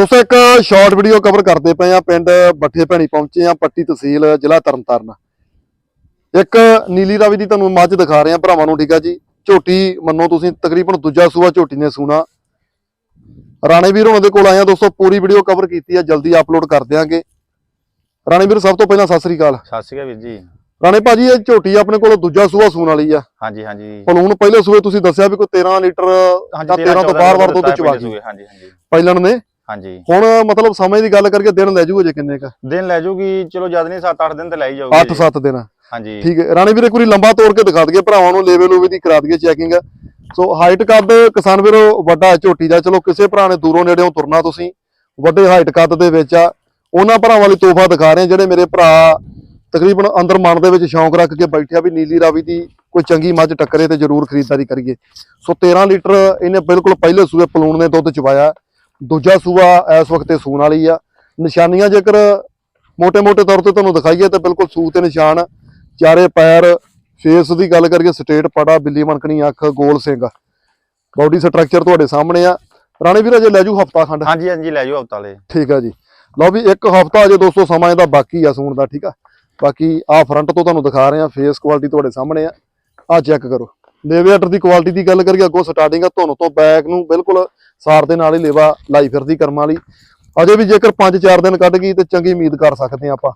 ਦੋਸਤੋ ਇੱਕ short video cover ਕਰਦੇ ਪਏ ਆ ਪਿੰਡ ਬੱਠੇ ਭੈਣੀ ਪਹੁੰਚੇ ਆ ਪੱਟੀ ਤਹਿਸੀਲ ਜ਼ਿਲ੍ਹਾ ਤਰਨਤਾਰਨ। ਇੱਕ ਨੀਲੀ ਰਾਵੀ ਦੀ ਤੁਹਾਨੂੰ ਮੱਝ ਦਿਖਾ ਰਹੇ ਆ ਭਰਾਵਾਂ ਨੂੰ ਠੀਕ ਆ ਜੀ? ਝੋਟੀ ਮੰਨੋ ਤੁਸੀਂ ਤਕਰੀਬਨ ਦੂਜਾ ਸੂਆ ਝੋਟੀ ਨੇ ਸੂਣਾ। ਰਾਣੇ ਵੀਰ ਉਹਨਾਂ ਦੇ ਕੋਲ ਆਇਆ ਦੋਸਤੋ ਪੂਰੀ ਵੀਡੀਓ ਕਵਰ ਕੀਤੀ ਆ ਜਲਦੀ ਅਪਲੋਡ ਕਰ ਦਿਆਂਗੇ। ਰਾਣੇ ਵੀਰ ਸਭ ਤੋਂ ਪਹਿਲਾਂ ਸਤਿ ਸ੍ਰੀ ਅਕਾਲ। ਸਤਿ ਸ਼੍ਰੀ ਅਕਾਲ ਵੀਰ ਜੀ। ਰਾਣੇ ਭਾਜੀ ਇਹ ਝੋਟੀ ਆਪਣੇ ਕੋਲ ਦੂਜਾ ਸੂਆ ਸੂਣ ਵਾਲੀ ਆ। ਹਾਂਜੀ ਹਾਂਜੀ। ਪਲੂਣ ਪਹਿਲੇ ਸੂਏ ਤੁਸੀਂ ਦੱਸਿਆ ਵੀ ਕੋਈ 13 ਲੀਟਰ ਜਾਂ 13 ਤੋਂ ਬਾਹਰ ਵਾਰ ਦੁੱਧ ਚਵਾ ਗਈ। ਹਾਂਜੀ ਹਾਂਜੀ। ਪਹਿਲਣ ਨੇ? ਹਾਂਜੀ। ਹੁਣ ਮਤਲਬ ਸਮੇਂ ਦੀ ਗੱਲ ਕਰਕੇ ਦਿਨ ਲੈ ਜੂਗੇ ਜੇ ਕਿੰਨੇ ਕ। ਦਿਨ ਲੈ ਜੂਗੀ ਚਲੋ ਜਦ ਨਹੀਂ 7-8 ਦਿਨ ਤੇ ਲੈ ਹੀ ਜਾਊਗੀ 8-7 ਦਿਨ। ਹਾਂਜੀ। ਠੀਕ ਹੈ। ਰਾਣੇ ਵੀਰੇ ਵਾਰੀ ਲੰਬਾ ਤੋੜ ਕੇ ਦਿਖਾ ਦਈਏ ਭਰਾਵਾਂ ਨੂੰ ਲੈਵਲ ਲੂਵੇ ਦੀ ਕਰਾ ਦਈਏ ਚੈਕਿੰਗ ਸੋ ਹਾਈਟ ਕੱਦ ਕਿਸਾਨ ਵੀਰੋ ਵੱਡਾ ਝੋਟੀ ਦਾ। ਚਲੋ ਕਿਸੇ ਭਰਾ ਨੇ ਦੂਰੋਂ ਨੇੜੇੋਂ ਤੁਰਨਾ ਤੁਸੀਂ ਵੱਡੇ ਹਾਈਟ ਕੱਦ ਦੇ ਵਿੱਚ ਆ। ਉਹਨਾਂ ਭਰਾਵਾਂ ਲਈ ਤੋਹਫਾ ਦਿਖਾ ਰਹੇ ਜਿਹੜੇ ਮੇਰੇ ਭਰਾ ਤਕਰੀਬਨ ਅੰਦਰ ਮਨ ਦੇ ਵਿੱਚ ਸ਼ੌਂਕ ਰੱਖ ਕੇ ਬੈਠਿਆ ਵੀ ਨੀਲੀ ਰਾਵੀ ਦੀ ਕੋਈ ਚੰਗੀ ਮੱਝ ਟੱਕਰੇ ਤੇ ਜ਼ਰੂਰ ਖਰੀਦਦਾਰੀ ਕਰੀਏ। ਸੋ 13 ਲੀਟਰ ਇਹਨੇ ਬਿਲਕੁਲ ਪਹਿਲੇ ਸੂਏ ਪਲੂਣ ਨੇ ਦੁੱਧ ਚਵਾਇਆ। ਦੂਜਾ ਸੂਆ ਇਸ ਵਕਤ ਤੇ ਸੂਣ ਵਾਲੀ ਆ। ਨਿਸ਼ਾਨੀਆਂ ਜੇਕਰ ਮੋٹے-ਮੋٹے ਤੌਰ ਤੇ ਤੁਹਾਨੂੰ ਦਿਖਾਈਏ ਤਾਂ ਬਿਲਕੁਲ ਸੂ ਤੇ ਨਿਸ਼ਾਨ ਚਾਰੇ ਪੈਰ ਫੇਸ ਦੀ ਗੱਲ ਕਰੀਏ ਸਟੇਟ ਪੜਾ ਬਿੱਲੀ ਮਣਕਣੀ ਅੱਖ ਗੋਲ ਸਿੰਘ। ਬਾਡੀ ਸਟਰਕਚਰ ਤੁਹਾਡੇ ਸਾਹਮਣੇ ਆ। ਰਾਣੇ ਵੀਰ ਅਜੇ ਲੈ ਜੂ ਹਫਤਾ ਖੰਡ? ਹਾਂਜੀ ਹਾਂਜੀ ਲੈ ਜੂ ਹਫਤਾ ਲੈ ਠੀਕ ਆ ਜੀ। ਲਓ ਵੀ ਇੱਕ ਹਫਤਾ ਅਜੇ ਦੋਸਤੋ ਸਮਾਂ ਇਹਦਾ ਬਾਕੀ ਆ ਸੂਣ ਦਾ ਠੀਕ ਆ? ਬਾਕੀ ਆ ਫਰੰਟ ਤੋਂ ਤੁਹਾਨੂੰ ਦਿਖਾ ਰਹੇ ਆ ਫੇਸ ਕੁਆਲਿਟੀ ਤੁਹਾਡੇ ਸਾਹਮਣੇ ਆ। ਆ ਚੈੱਕ ਕਰੋ। ਲੇਵੇਟਰ ਦੀ ਕੁਆਲਿਟੀ ਦੀ ਗੱਲ ਕਰੀਏ ਅੱਗੋਂ ਸਟਾਰਟਿੰਗ ਆ ਧੁੰਨ ਤੋਂ ਬੈਕ ਨੂੰ ਬਿਲਕੁਲ ਸਾਰ ਦੇ ਨਾਲ ਹੀ ਲੇਵਾ ਲਾਈ ਫਿਰਦੀ ਕਰਮਾਂ ਵਾਲੀ। ਅਜੇ ਵੀ ਜੇਕਰ 5-4 ਦਿਨ ਕੱਢ ਗਈ ਤੇ ਚੰਗੀ ਉਮੀਦ ਕਰ ਸਕਦੇ ਆ ਆਪਾਂ।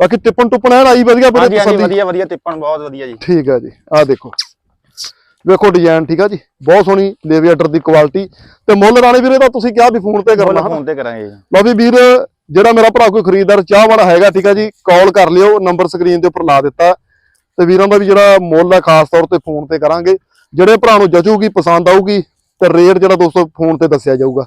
ਬਾਕੀ ਟਿੱਪਣ ਟੁੱਪਣ ਐਨ ਆਈ ਵਧੀਆ ਬੜੇ ਹਾਂਜੀ ਵਧੀਆ ਵਧੀਆ ਟਿੱਪਣ ਬਹੁਤ ਵਧੀਆ ਜੀ। ਠੀਕ ਆ ਜੀ ਆ ਦੇਖੋ। ਵੇਖੋ ਡਿਜ਼ਾਈਨ ਠੀਕ ਆ ਜੀ ਬਹੁਤ ਸੋਹਣੀ ਲੇਵੀਏਟਰ ਦੀ ਕੁਆਲਿਟੀ ਤੇ ਮੁੱਲ ਰਾਣੇ ਵੀਰੇ ਦਾ ਤੁਸੀਂ ਕਿਹਾ ਵੀ ਫੋਨ ਤੇ ਕਰਨਾ ਫੋਨ ਤੇ ਕਰਾਂਗੇ ਲਓ ਵੀ ਵੀਰ ਜਿਹੜਾ ਮੇਰਾ ਭਰਾ ਕੋਈ ਖਰੀਦਦਾਰ ਚਾਹ ਵਾਲਾ ਹੈਗਾ ਠੀਕ ਆ ਜੀ ਕਾਲ ਕਰ ਲਿਓ ਨੰਬਰ ਸਕਰੀਨ ਦੇ ਉੱਪਰ ਲਾ ਦਿੱਤਾ। ਤੇ ਵੀਰਾਂ ਦਾ ਵੀ ਜਿਹੜਾ ਮੁੱਲ ਹੈ ਖਾਸ ਤੌਰ ਤੇ ਫੋਨ ਤੇ ਕਰਾਂਗੇ। ਜਿਹੜੇ ਭਰਾ ਨੂੰ ਜਚੂਗੀ, ਪਸੰਦ ਆਊਗੀ, ਤੇ ਰੇਟ ਜਿਹੜਾ ਦੋਸਤੋ ਫੋਨ ਤੇ ਦੱਸਿਆ ਜਾਊਗਾ।